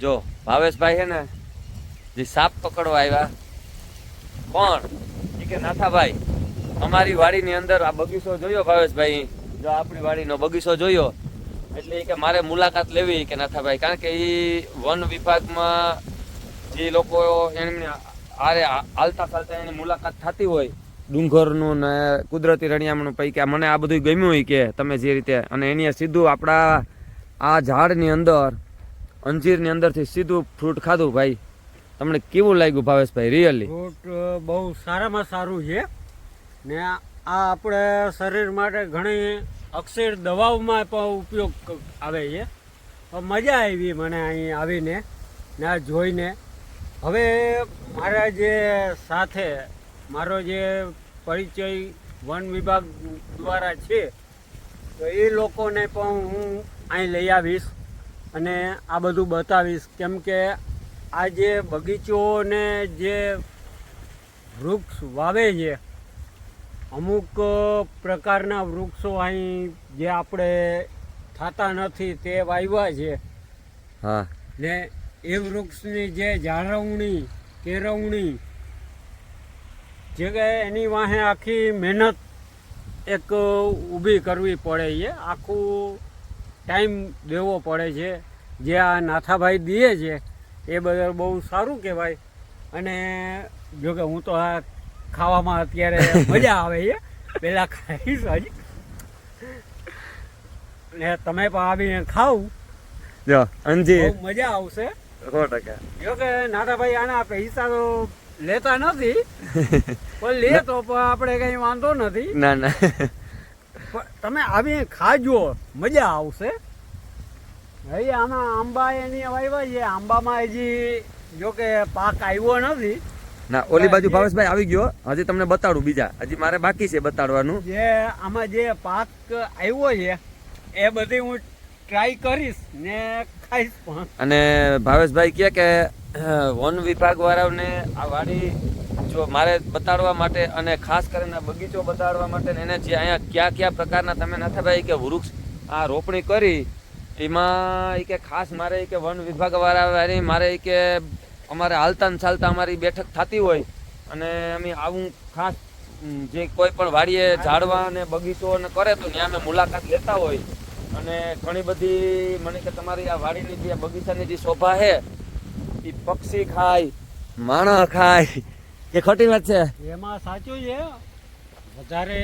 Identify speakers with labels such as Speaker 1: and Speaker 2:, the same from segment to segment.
Speaker 1: જો, ભાવેશભાઈ છે ને, જે સાપ પકડવા આવ્યા. પણ એ કે નાથાભાઈ. અમારી વાડીની અંદર આ બગીચો જોયો ભાવેશભાઈ? જો, આપણી વાડીનો બગીચો જોયો. એટલે એ કે મારે મુલાકાત લેવી કે નાથાભાઈ. કારણ કે એ વન વિભાગમાં જે લોકો એમને આરે હાલતા ચાલતા એની મુલાકાત થતી હોય, ડુંગરનું ને કુદરતી રણિયામણું કે મને આ બધું ગમ્યું હોય કે તમે જે રીતે, અને એની સીધું આપણા આ ઝાડની અંદર અંજીરની અંદરથી સીધું ફ્રૂટ ખાધું ભાઈ. તમને કેવું લાગ્યું ભાવેશભાઈ રિયલી
Speaker 2: ફ્રૂટ બહુ સારામાં સારું છે. ને આ આપણે શરીર માટે ઘણી અક્ષર દવાઓમાં પણ ઉપયોગ આવે છે. મજા આવી મને અહીં આવીને ને આ જોઈને. હવે મારા જે સાથે, મારો જે પરિચય વન વિભાગ દ્વારા છે, તો એ લોકોને પણ હું અહીં લઈ આવીશ. અને આ બધું બતાવીશ. કેમ કે આ જે બગીચોને જે વૃક્ષ વાવે છે અમુક પ્રકારના વૃક્ષો અહીં જે આપણે થતા નથી તે વાવ્યા છે.
Speaker 1: હા.
Speaker 2: ને એ વૃક્ષની જે જાળવણી કેળવણી જે કે એની વાહે આખી મહેનત એક ઊભી કરવી પડે છે. આખું ટાઈમ દેવો પડે છે. જે આ નાથાભાઈ દે છે એ બદલ બહુ સારું કહેવાય. અને જો કે હું તો આ ખાવામાં અત્યારે મજા આવે છે. પહેલાં ખાઈશ હજી. ને તમે પણ આવીને ખાવ.
Speaker 1: જો
Speaker 2: અંજી મજા આવશે.
Speaker 1: સો ટકા.
Speaker 2: જો કે નાનાભાઈ આના પૈસા તો લેતા નથી. પણ લે તો પણ આપણે કઈ વાંધો નથી.
Speaker 1: ના ના.
Speaker 2: તમે આવીને ખાજો મજા આવશે. હવે આમાં આંબા એની વાવ્યા છે. આંબામાં હજી જો કે પાક આવ્યો નથી.
Speaker 1: ના ઓલી બાજુ ભાવેશભાઈ આવી ગયો. હજી તમને બતાડું બીજા. હજી મારે બાકી છે બતાડવાનું.
Speaker 2: જે આમાં જે પાક આવ્યો છે એ બધી હું ટ્રાય કરીશ ને ખાઈશ પણ.
Speaker 1: અને ભાવેશભાઈ કહે કે વન વિભાગ વાળાઓને આ વાડી જો મારે બતાડવા માટે અને ખાસ કરીને બગીચો બતાડવા માટે એને જે અહીંયા કયા કયા પ્રકારના તમે નાથાભાઈ કે વૃક્ષ આ રોપણી કરી, એમાં એ કે ખાસ મારે કે વન વિભાગ વાળા મારે કે અમારે હાલતા ને ચાલતા અમારી બેઠક થતી હોય અને અમે આવું ખાસ જે કોઈ પણ વાડીએ ઝાડવા ને બગીચો ને કરે તો ત્યાં અમે મુલાકાત લેતા હોય. અને ઘણી બધી મને કે તમારી આ વાડીની જે બગીચાની જે શોભા છે એ પક્ષી ખાય માણસ ખાય, એ ખોટી વાત છે?
Speaker 2: એમાં સાચું છે. વધારે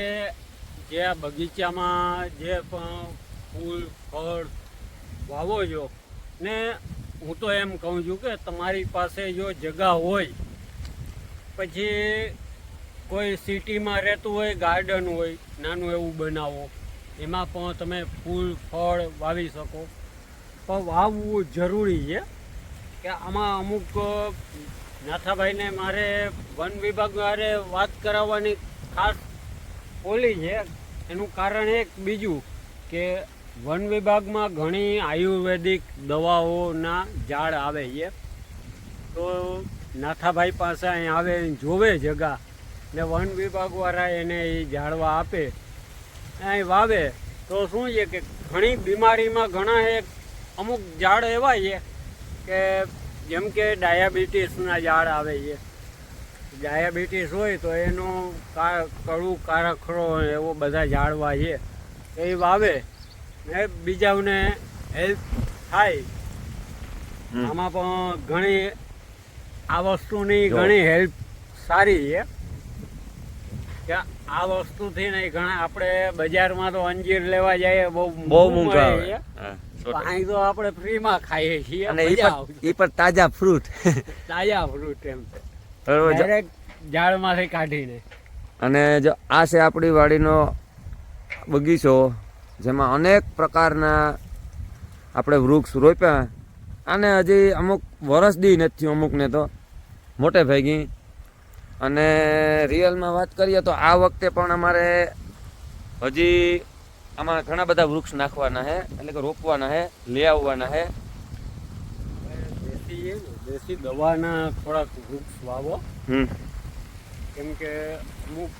Speaker 2: જે આ બગીચામાં જે પણ ફૂલ, ફળ વાવો છો, ને હું તો એમ કહું છું કે તમારી પાસે જો જગા હોય, પછી કોઈ સિટીમાં રહેતું હોય, ગાર્ડન હોય, નાનું એવું બનાવો એમાં પણ તમે ફૂલ, ફળ વાવી શકો. પણ વાવવું જરૂરી છે કે આમાં અમુક નાથાભાઈને મારે વન વિભાગ મારે વાત કરાવવાની ખાસ ઓલી છે. એનું કારણ એક બીજું કે વન વિભાગમાં ઘણી આયુર્વેદિક દવાઓના ઝાડ આવે છે. તો નાથાભાઈ પાસે અહીં આવે જોવે જગા ને વન વિભાગવાળા એને એ ઝાડવા આપે. અહીં વાવે તો શું છે કે ઘણી બીમારીમાં ઘણા એક અમુક ઝાડ એવા છે કે જેમ કે ડાયાબિટીસના ઝાડ આવે છે. ડાયાબિટીસ હોય તો એનું કા- કડું કારખરો એવો બધા ઝાડવા છે. એ વાવે ને બીજાઓને હેલ્પ થાય. આમાં પણ ઘણી આ વસ્તુની ઘણી હેલ્પ સારી છે. કે આ વસ્તુથી નહીં ઘણા આપણે બજારમાં તો અંજીર લેવા જઈએ બહુ
Speaker 1: બહુ મૂંઘા આવે.
Speaker 2: અહીં તો આપણે ફ્રીમાં ખાઈએ છીએ
Speaker 1: અને એ પણ તાજા ફ્રૂટ
Speaker 2: તાજા ફ્રૂટ એમ.
Speaker 1: બરોબર
Speaker 2: ઝાડમાંથી કાઢીને.
Speaker 1: અને જો આ છે આપણી વાડીનો બગીચો જેમાં અનેક પ્રકારના આપણે વૃક્ષ રોપ્યા. અને હજી અમુક વરસ દી નથી અમુકને તો. મોટે ભાગી અને રિયલમાં વાત કરીએ તો આ વખતે પણ અમારે હજી આમાં ઘણા બધા વૃક્ષ નાખવાના છે એટલે કે રોપવાના છે લઈ આવવાના છે
Speaker 2: દેશી દેશી દવાના થોડાક વૃક્ષ વાવો.
Speaker 1: હમ.
Speaker 2: કેમ કે અમુક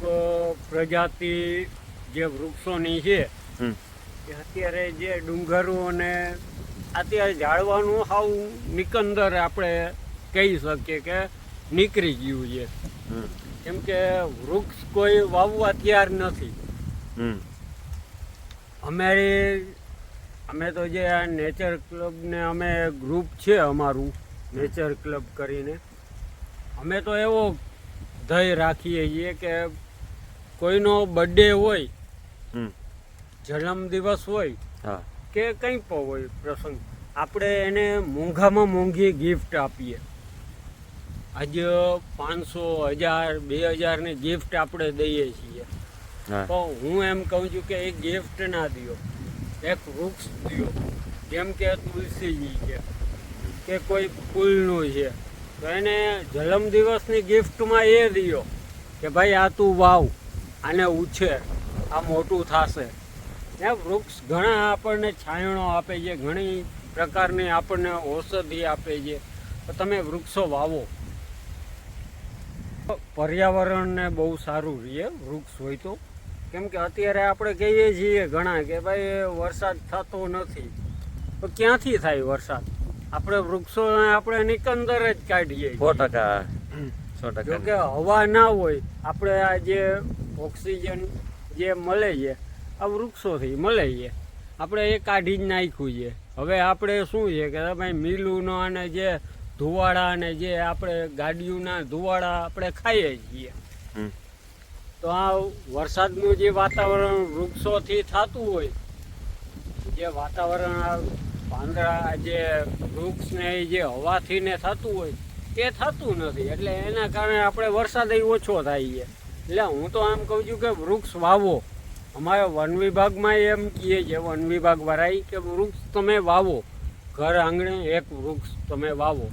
Speaker 2: પ્રજાતિ જે વૃક્ષોની છે એ અત્યારે જે ડુંગરો અને અત્યારે ઝાડવાનું હાવ નિકંદર આપણે કહી શકીએ કે નીકળી ગયું છે. કેમ કે વૃક્ષ કોઈ વાવવા તૈયાર નથી. અમારી અમે તો જે આ નેચર ક્લબને અમે ગ્રુપ છે અમારું નેચર ક્લબ કરીને. અમે તો એવો ધ્યેય રાખીએ છીએ કે કોઈનો બર્થડે હોય
Speaker 1: હમ.
Speaker 2: જન્મદિવસ હોય
Speaker 1: હા.
Speaker 2: કે કંઈ પણ હોય પ્રસંગ આપણે એને મોંઘામાં મોંઘી ગિફ્ટ આપીએ. આજે પાંચસો હજાર બે હજારની ગિફ્ટ આપણે દઈએ છીએ.
Speaker 1: પણ
Speaker 2: તો હું એમ કહું છું કે એક ગિફ્ટ ના દ્યો એક વૃક્ષ દ્યો. જેમ કે તુલસીજી છે કે કોઈ ફૂલનું છે. તો એને જન્મદિવસની ગિફ્ટમાં એ દ્યો કે ભાઈ આ તું વાવ આને ઉછેર આ મોટું થશે. એ વૃક્ષ ઘણા આપણને છાંયણો આપે છે ઘણી પ્રકારની આપણને ઔષધિ આપે છે. તો તમે વૃક્ષો વાવો. પર્યાવરણને બહુ સારું રહીએ વૃક્ષ હોય તો. કેમ કે અત્યારે આપણે કહીએ છીએ ઘણા કે ભાઈ વરસાદ થતો નથી. તો ક્યાંથી થાય વરસાદ? આપણે વૃક્ષોને આપણે નિકંદર જ કાઢીએ.
Speaker 1: સો ટકા.
Speaker 2: જો કે હવા ના હોય આપણે આ જે ઓક્સિજન જે મળે છે આ વૃક્ષોથી મળે છે. આપણે એ કાઢી જ નાખ્યું છે. હવે આપણે શું છે કે ભાઈ મિલુનો અને જે ધુવાડા અને જે આપણે ગાડીઓના ધુવાડા આપણે ખાઈએ છીએ. તો આ વરસાદનું જે વાતાવરણ વૃક્ષોથી થતું હોય જે વાતાવરણ આ પાંદડા જે વૃક્ષને જે હવાથી ને થતું હોય એ થતું નથી. એટલે એના કારણે આપણે વરસાદ ઓછો થાય છે. એટલે હું તો આમ કહું છું કે વૃક્ષ વાવો. અમારે વન વિભાગમાં એમ કહીએ છે વન વિભાગ વાળા કે વૃક્ષ તમે વાવો. ઘર આંગણે એક વૃક્ષ તમે વાવો.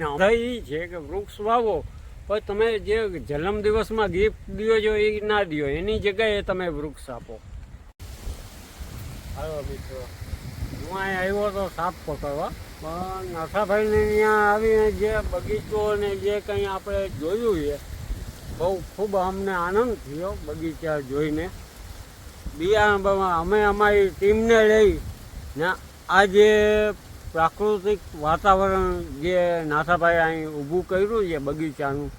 Speaker 2: ને અમારે એ છે કે વૃક્ષ વાવો. પણ તમે જે જન્મદિવસમાં ગિફ્ટ દો છો એ ના દો એની જગ્યાએ તમે વૃક્ષ આપો. હાલો મિત્રો. હું અહીંયા આવ્યો તો સાપ પકડવા. પણ નાથાભાઈને અહીંયા આવીને જે બગીચો ને જે કંઈ આપણે જોયું છે, બહુ ખૂબ અમને આનંદ થયો બગીચા જોઈને. બિયારણમાં અમે અમારી ટીમને લઈ ને આ જે પ્રાકૃતિક વાતાવરણ જે નાથાભાઈ અહીં ઊભું કર્યું છે બગીચાનું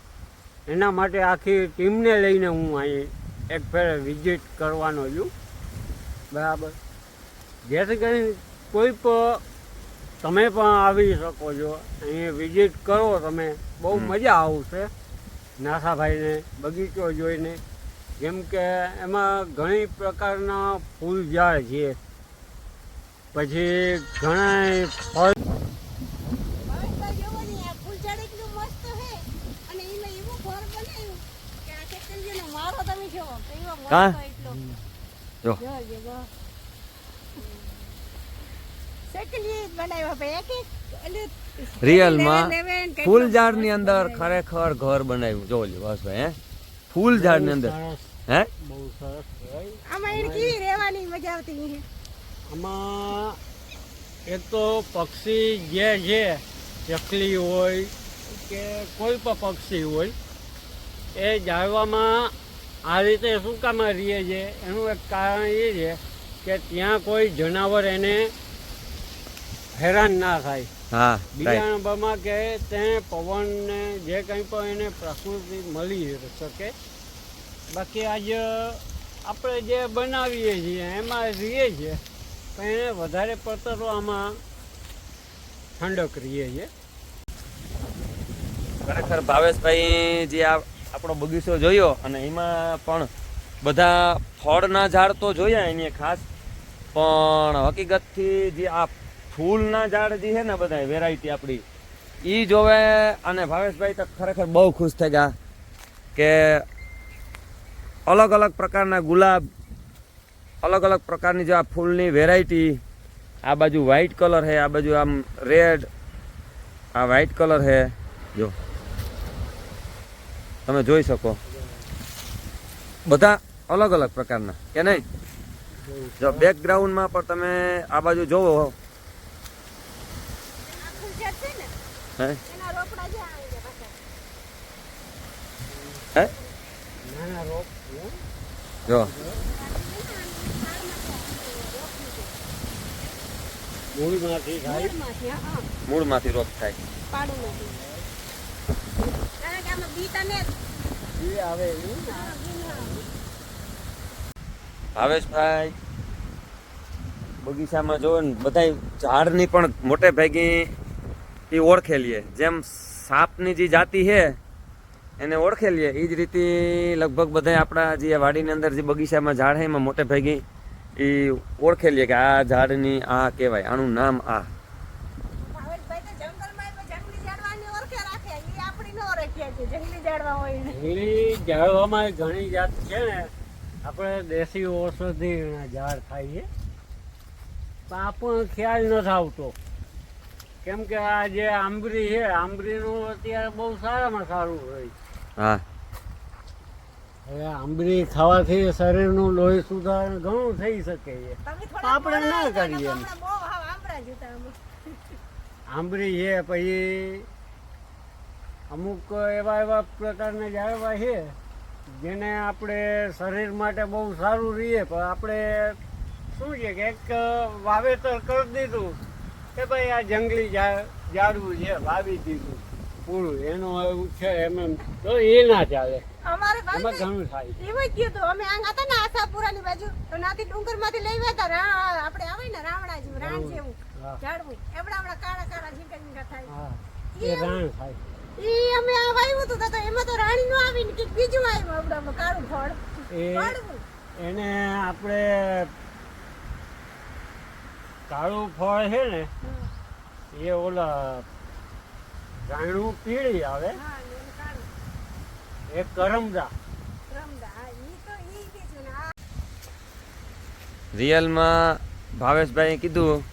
Speaker 2: એના માટે આખી ટીમને લઈને હું અહીં એક ફેર વિઝિટ કરવાનો છું. બરાબર. જેથી કરીને કોઈ પણ તમે પણ આવી શકો છો. અહીં વિઝિટ કરો તમે. બહુ મજા આવશે નાથાભાઈને બગીચો જોઈને. જેમ કે એમાં ઘણી પ્રકારના ફૂલ ઝાડ છે. પછી ઘણા ફળ
Speaker 3: ભાવેશભાઈ જોવો ને આ ફૂલઝાડ એટલું મસ્ત છે. અને એમાં એવું ઘર બનાવ્યું કે આ ચેતનજીનો મારો તમે જોવો કેવો મસ્ત
Speaker 1: કાં?
Speaker 3: એટલો.
Speaker 1: જો.
Speaker 3: જો, જો, જો. ચેતનજી જ બનાવ્યા ભાઈ એક એક
Speaker 1: રિયલમાં
Speaker 3: ને
Speaker 1: ફૂલ ઝાડની
Speaker 3: ની
Speaker 1: અંદર ખરેખર ઘર બનાવ્યું. જો બસ ભાઈ હે. ફૂલ ઝાડની અંદર.
Speaker 2: બહુ સરસ,
Speaker 1: હે?
Speaker 2: બહુ સરસ
Speaker 3: આમાં રહેવાની મજા આવતી
Speaker 2: આમાં એક તો પક્ષી જે છે ચકલી હોય કે કોઈ પણ પક્ષી હોય એ જાળવામાં આ રીતે શું કામ રહીએ છે? એનું એક કારણ એ છે કે ત્યાં કોઈ જનાવર એને હેરાન ના થાય.
Speaker 1: બીજા
Speaker 2: નંબરમાં કે તે પવનને જે કંઈ પણ એને પ્રકૃતિ મળી શકે. બાકી આજે આપણે જે બનાવીએ છીએ એમાં રહીએ છીએ પણ એને વધારે પડતો તો આમાં ઠંડક રહીએ છીએ.
Speaker 1: ખરેખર ભાવેશભાઈ જે આ આપણો બગીચો જોયો અને એમાં પણ બધા ફળના ઝાડ તો જોયા એની ખાસ, પણ હકીકતથી જે આ ફૂલના ઝાડ જે છે ને બધા વેરાયટી આપણી એ જોવે અને ભાવેશભાઈ તો ખરેખર બહુ ખુશ થઈ ગયા કે અલગ અલગ પ્રકારના ગુલાબ અલગ અલગ પ્રકારની જે આ ફૂલની વેરાયટી આ બાજુ વ્હાઈટ કલર છે આ બાજુ આમ રેડ આ વ્હાઈટ કલર છે. જો તમે જોઈ શકો. બધા અલગ અલગ પ્રકારના કે નહીં? જો બેકગ્રાઉન્ડમાં પણ તમે આ બાજુ જોવો.
Speaker 3: આ ફૂલઝાડ છે ને
Speaker 1: હે?
Speaker 3: એના રોપડા જ્યાં આવી ગયા પાછા
Speaker 1: હે?
Speaker 2: નાના રોપ છે.
Speaker 1: જો.
Speaker 2: મૂળમાંથી થાય?
Speaker 3: મૂળમાંથી,
Speaker 1: રોગ થાય.
Speaker 3: પાડું નથી કારણ કે આમાં બી આવે.
Speaker 1: ભાવેશભાઈ બગીચામાં જો ને બધા ઝાડની પણ મોટે ભાગી એ ઓળખેલીએ જેમ સાપની જે જાતિ છે એને ઓળખેલીએ એ જ રીતે લગભગ બધા આપણા જે વાડીની અંદર જે બગીચામાં ઝાડ છે એમાં મોટે ભાગી એ ઓળખેલી કે આ ઝાડની આ કહેવાય આનું નામ આ.
Speaker 3: જંગલી ઝાડવાની ઓળખે રાખે ઈ આપણી નો ઓળખીએ છે જંગલી ઝાડવા હોય ને
Speaker 2: લીલી ઝાડવામાં ઘણી જાત છે ને આપણે દેશી ઔષધિના ઝાડ થાય છે પણ આપણને ખ્યાલ નથી આવતો. કેમ કે આ જે આંબરી છે આંબરીનું અત્યારે બહુ સારામાં સારું હોય.
Speaker 1: હા.
Speaker 2: હવે આંબલી ખાવાથી શરીરનું લોહી સુધારણ ઘણું થઈ શકે છે. આપણે ના કરીએ. એમ. આંબરી છે પછી અમુક એવા એવા પ્રકારના ઝાડવા છે જેને આપણે શરીર માટે બહુ સારું રહીએ પણ આપણે શું છે કે એક વાવેતર કરી દીધું કે ભાઈ આ જંગલી ઝાડવું છે વાવી દીધું. પૂરું. એનું એવું છે એમ એમ. તો એ ના ચાલે.
Speaker 3: અમારે ભાઈ
Speaker 2: ઘણું થાય.
Speaker 3: એવું જ થયું અમે આંગ હતા ને આશાપુરાની બાજુ તો નાથી ડુંગર લઈ ગયા હતા. આપણે આવે ને રાવણા જેવું રાણ જેવું ઝાડવું. એવડા એવડા કાળા કાળા ઝીંકા ઝીંકા થાય.
Speaker 2: એ રાણ થાય.
Speaker 3: ઈ અમે આ વાવ્યું હતું તો એમાં તો રાણી નું આવીને બીજું આવ્યું આપડામાં કાળું ફળ.
Speaker 2: એને આપણે કાળું ફળ છે ને એ ઓલા રાણું પીળી આવે.
Speaker 3: હા.
Speaker 2: એ કરમદા
Speaker 3: રમદા હા ઈ તો ઈ બીજું ને આ
Speaker 1: રિયલમાં ભાવેશભાઈએ કીધું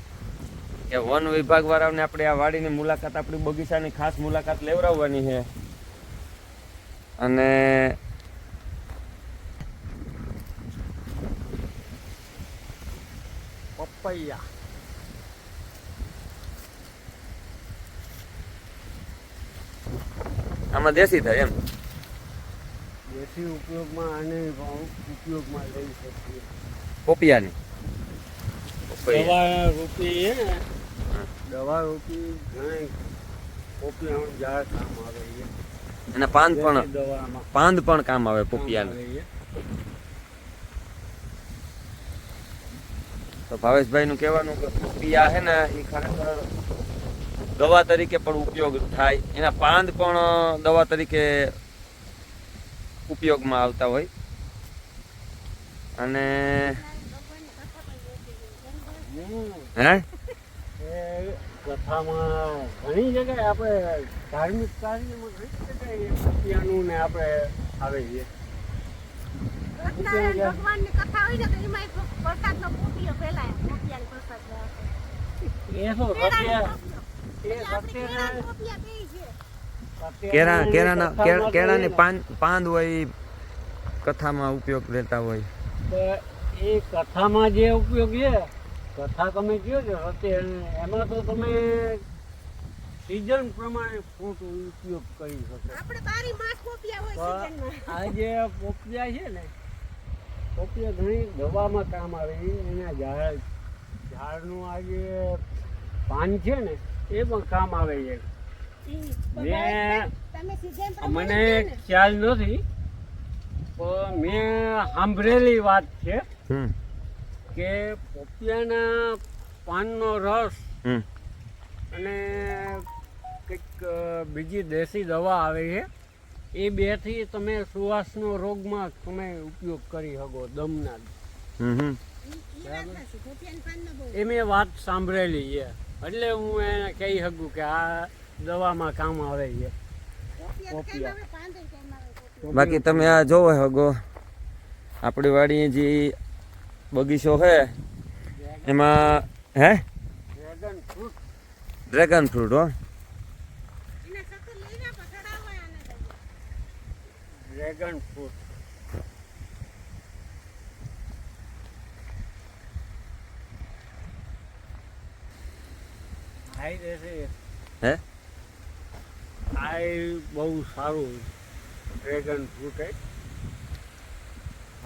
Speaker 1: કે વન વિભાગ વાળાને આપણે આ વાડીની મુલાકાત આપણી બગીચાની ખાસ મુલાકાત લેવડાવવાની છે. અને
Speaker 2: પપૈયા.
Speaker 1: આમાં દેશી થાય એમ.
Speaker 2: દેશી ઉપયોગમાં આને પણ ઉપયોગમાં લઈ શકીએ.
Speaker 1: પોપિયાની? પપૈયા.
Speaker 2: દવા રૂપી છે ને દવા રૂપી ઘણી પોપિયાનું ઝાડ કામ આવે છે
Speaker 1: એના પાંદ પણ
Speaker 2: દવામાં
Speaker 1: પાંદ પણ કામ આવે પોપિયાને. તો ભાવેશભાઈનું કહેવાનું કે પોપિયા છે ને એ ખરેખર દવા તરીકે પણ ઉપયોગ થાય. એના પાંદ પણ દવા તરીકે ઉપયોગમાં આવતા હોય. અને. હે?
Speaker 2: એ કથામાં ઘણી જગ્યાએ આપણે ધાર્મિક કાર્યમાં ઘણી જગ્યાએ ને આપણે આવે છે. એ શું સત્ય એ
Speaker 3: એટલે
Speaker 1: કેળા કેળાના કેળાની પાન પાંદ હોય કથામાં ઉપયોગ લેતા હોય.
Speaker 2: તો એ કથામાં જે ઉપયોગ છે કથા તમે કહો છો? એમાં તો તમે સિઝન પ્રમાણે ફ્રૂટ ઉપયોગ કરી શકો.
Speaker 3: આપણે બારી માસ પોપિયા હોય
Speaker 2: પણ આ જે પોપિયા છે ને પોપિયા ઘણી દવામાં કામ આવે. છે. એના ઝાડ ઝાડનું આ જે પાન છે ને એ પણ કામ આવે છે. મેં- મને. ખ્યાલ નથી પણ મેં સાંભળેલી વાત છે
Speaker 1: હમ.
Speaker 2: કે પોપિયાના પાનનો રસ
Speaker 1: હમ.
Speaker 2: અને કંઈક બીજી દેશી દવા આવે છે એ બેથી તમે સુવાસનો રોગમાં તમે ઉપયોગ કરી શકો દમના. એ મેં વાત સાંભળેલી છે. એટલે હું એને કહી શકું કે આ દવામાં કામ આવે છે.
Speaker 1: બાકી તમે આ જોવો હગો. આપણી વાડી જે બગીચો છે એમાં હે?
Speaker 2: Dragon fruit
Speaker 1: dragon fruit. હો.
Speaker 2: ડ્રેગન ફ્રૂટ
Speaker 1: હે?
Speaker 2: આ એ બહુ સારું ડ્રેગન ફ્રૂટ એ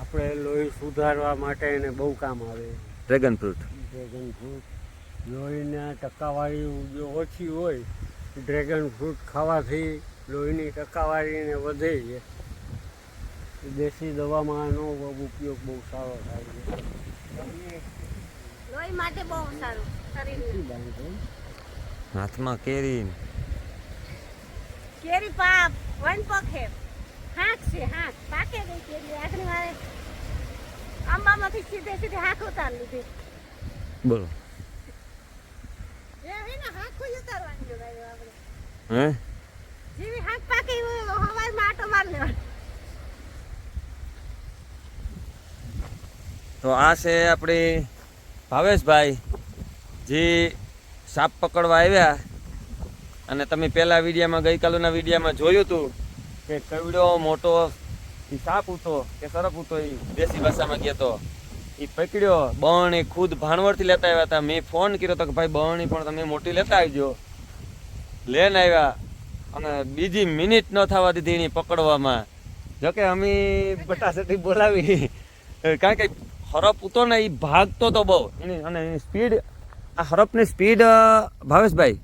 Speaker 2: આપણે લોહી સુધારવા માટે એને બહુ કામ આવે.
Speaker 1: ડ્રેગન ફ્રૂટ
Speaker 2: ડ્રેગન ફ્રૂટ લોહીના ટકાવારી જો ઓછી હોય ડ્રેગન ફ્રૂટ ખાવાથી લોહીની ટકાવારીને વધે છે. દેશી દવામાં આનો ઉપયોગ બહુ સારો થાય છે.
Speaker 3: લોહી માટે બહુ સારું. શરીર
Speaker 1: હાથમાં કેરી
Speaker 3: કેરી પાક વન પગ હે હાક છે હાક. પાકે ગઈ કેરી આગળ મારે આંબામાંથી સીધે સીધે હાક ઉતાર લીધી.
Speaker 1: બોલો.
Speaker 3: એ હે ને હાક કોઈ ઉતારવાની જો ભાઈ આપણે.
Speaker 1: હે?
Speaker 3: જેવી હાક પાકે એવી હવારમાં આટો માર લેવાનો.
Speaker 1: તો આ છે આપણી ભાવેશભાઈ જે સાપ પકડવા આવ્યા. અને તમે પહેલા વિડીયામાં, ગઈકાલના વિડીયામાં જોયું હતું કે કવડો મોટો સાપ હતો કે સરપ હતો એ દેશી ભાષામાં કહેતો એ પકડ્યો. બરણી ખુદ ભાણવડથી લેતા આવ્યા હતા. મેં ફોન કર્યો તો કે ભાઈ બણી પણ તમે મોટી લેતા આવજો. લઈને આવ્યા અને બીજી મિનિટ ન થવા દીધી એની પકડવામાં. જોકે અમે બટાસટી બોલાવી. કારણ કે હરપ ઉતો ને એ ભાગતો તો બહુ. એની અને એની સ્પીડ આ હરપની સ્પીડ ભાવેશભાઈ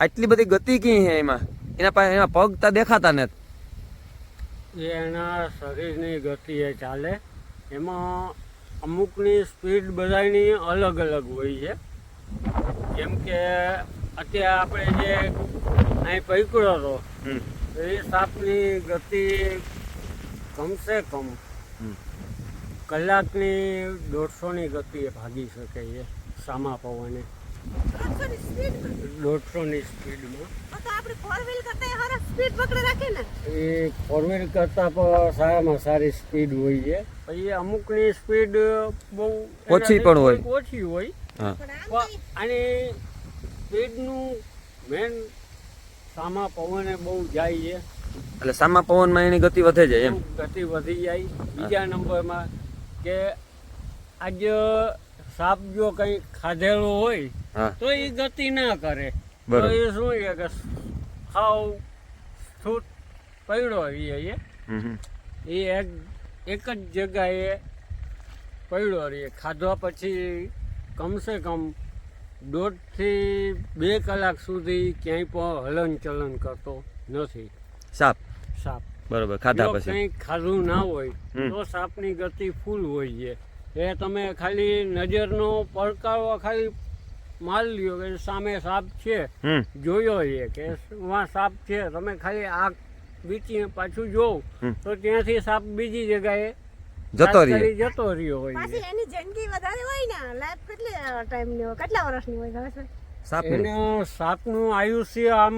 Speaker 1: આટલી બધી ગતિ કી છે એમાં? એના પાસે એના પગ તા દેખાતા ને
Speaker 2: એ એના શરીરની ગતિ એ ચાલે. એમાં અમુકની સ્પીડ બધાની અલગ અલગ હોય છે. જેમ કે અત્યારે આપણે જે અહીં પૈકડો હતો. એ સાપની ગતિ કમસે કમ. કલાકની દોઢસોની ગતિએ ભાગી શકે છે સામા પવને.
Speaker 3: સ્પીડમાં
Speaker 2: દોઢસોની સ્પીડમાં
Speaker 3: તો તો આપણે ફોર વ્હીલ કરતા હરફ સ્પીડ પકડી રાખે ને.
Speaker 2: એ ફોર વ્હીલ કરતાં પણ સારામાં સારી સ્પીડ હોય છે. પછી અમુકની સ્પીડ બહુ
Speaker 1: ઓછી પણ હોય.
Speaker 2: ઓછી હોય. આની સ્પીડનું મેન સામા પવને બહુ જાય છે.
Speaker 1: એટલે સામા પવનમાં એની ગતિ વધે જાય એમ.
Speaker 2: ગતિ વધી જાય. બીજા નંબરમાં કે આજ સાપ જો કઈ ખાધેલો હોય તો એ ગતિ ના કરે. તો એ શું છે કે ખાવ સ્થૂત પડ્યો
Speaker 1: હમ.
Speaker 2: એ એક એક જ જગ્યાએ પડ્યો રહીએ ખાધા પછી કમસે કમ દોઢથી બે કલાક સુધી ક્યાંય પણ હલન ચલન કરતો નથી.
Speaker 1: સાપ?
Speaker 2: સાપ.
Speaker 1: બરોબર ખાધા પછી.
Speaker 2: કંઈ ખાધું ના હોય તો સાપની ગતિ ફૂલ હોય છે. એ તમે ખાલી નજરનો પડકારો ખાલી માલ લ્યો કે સામે સાપ છે. જોયો છે કે વાં સાપ છે. તમે ખાલી આગ બીચી પાછું જોવ તો ત્યાંથી સાપ બીજી જગ્યાએ
Speaker 1: જતો
Speaker 2: રહ્યો જતો રહ્યો હોય
Speaker 3: પાછી એની જિંદગી વધારે હોય ને લાઈફ કેટલી ટાઈમની હોય? કેટલા વર્ષની હોય ખબર છે?
Speaker 1: સાપ
Speaker 2: એનો સાપનું આયુષ્ય આમ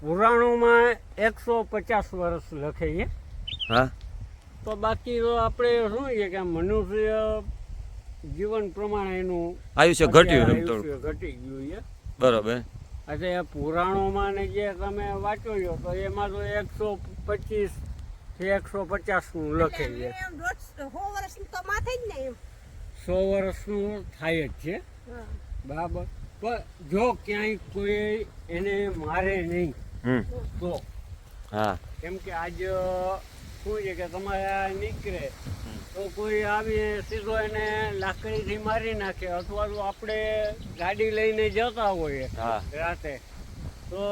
Speaker 2: પુરાણોમાં એકસો પચાસ વર્ષ લખે છે.
Speaker 1: હા.
Speaker 2: તો બાકી તો આપણે શું છે કે મનુષ્ય જીવન પ્રમાણે એનું
Speaker 1: આયુષ્ય ઘટ્યું એમ થોડું
Speaker 2: ઘટી ગયું છે.
Speaker 1: બરાબર.
Speaker 2: એટલે પુરાણોમાં ને જે તમે વાંચો છો તો એમાં તો એકસો પચીસથી એકસો પચાસનું લખે
Speaker 3: લખેલું
Speaker 2: છે.
Speaker 3: સો વર્ષની તો માથે જ ને એમ.
Speaker 2: સો વર્ષનું થાય જ છે. બરાબર. પણ જો ક્યાંય કોઈ એને મારે નહીં તો
Speaker 1: હા.
Speaker 2: કેમ કે આજ શું છે કે તમારે આ નીકળે. તો કોઈ આવી સીધો એને લાકડીથી મારી નાખે. અથવા તો આપણે ગાડી લઈને જતા હોઈએ
Speaker 1: હા.
Speaker 2: રાતે. તો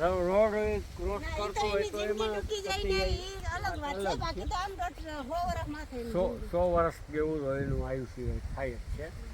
Speaker 2: ર- રોડ ક્રોસ કરતો હોય તો એમાં
Speaker 3: ટૂંકી જાય ને એ અલગ વાત છે. બાકી તો આમ દોઢ સો વર્ષ
Speaker 2: જેવું રહેલું એનું આયુષ્ય થાય જ છે.